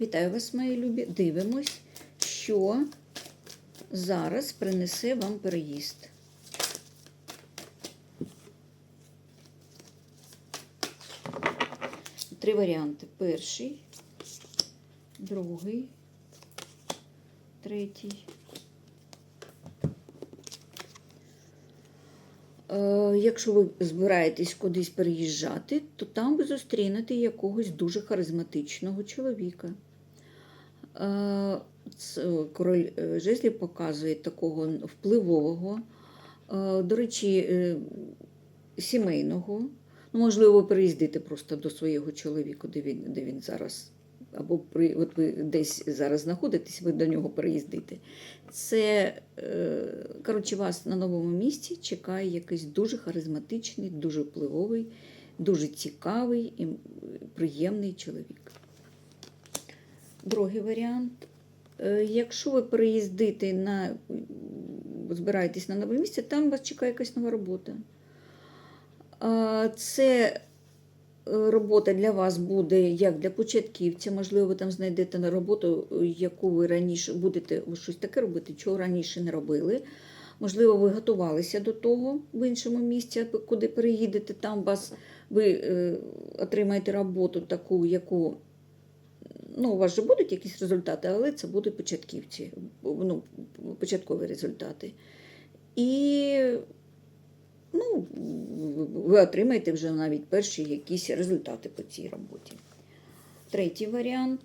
Вітаю вас, мої любі. Дивимось, що зараз принесе вам переїзд. Три варіанти. Перший, другий, третій. Е, Якщо ви збираєтесь кудись переїжджати, то там ви зустрінете якогось дуже харизматичного чоловіка. Е, Король е, жезлів показує такого впливового, е, до речі, сімейного. Ну, можливо, приїздити просто до свого чоловіка, де він, де він зараз. Або при, от ви десь зараз знаходитесь, ви до нього переїздите. Це, коротше, вас на новому місці чекає якийсь дуже харизматичний, дуже впливовий, дуже цікавий і приємний чоловік. Другий варіант. Е, Якщо ви переїздите на збираєтесь на нове місце, там вас чекає якась нова робота. Це е, робота для вас буде як для початківця. Можливо, ви там знайдете на роботу, яку ви раніше будете щось таке робити, чого раніше не робили. Можливо, ви готувалися до того в іншому місці, куди переїдете. Там вас ви е, отримаєте роботу таку, яку ну, у вас же будуть якісь результати, але це будуть початківці, ну, початкові результати. І ну, ви отримаєте вже навіть перші якісь результати по цій роботі. Третій варіант.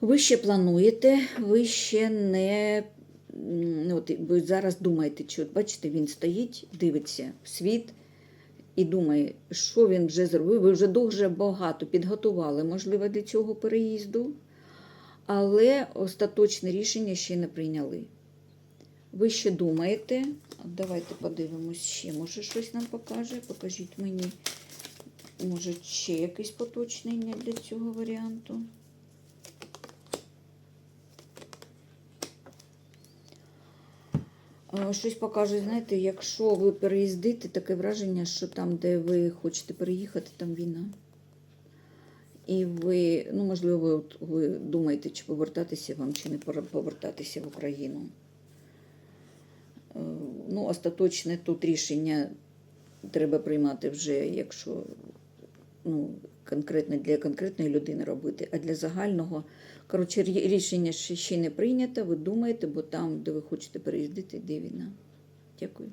Ви ще плануєте, ви ще не. ну, От ви зараз думаєте, що бачите, він стоїть, дивиться в світ і думає, що він вже зробив. Ви вже дуже багато підготували, можливо, для цього переїзду, але остаточне рішення ще не прийняли. Ви ще думаєте, давайте подивимось ще, може щось нам покаже. Покажіть мені, може, ще якесь поточнення для цього варіанту. Щось покаже, знаєте, якщо ви переїздите, таке враження, що там, де ви хочете переїхати, там війна. І ви, ну, можливо, ви, от, ви думаєте, чи повертатися вам, чи не повертатися в Україну. Е, Ну, остаточне тут рішення треба приймати вже, якщо ну, конкретно для конкретної людини робити, а для загального. Коротше, рішення ще ще не прийнято, ви думаєте, бо там, де ви хочете переїздити, де війна. Дякую.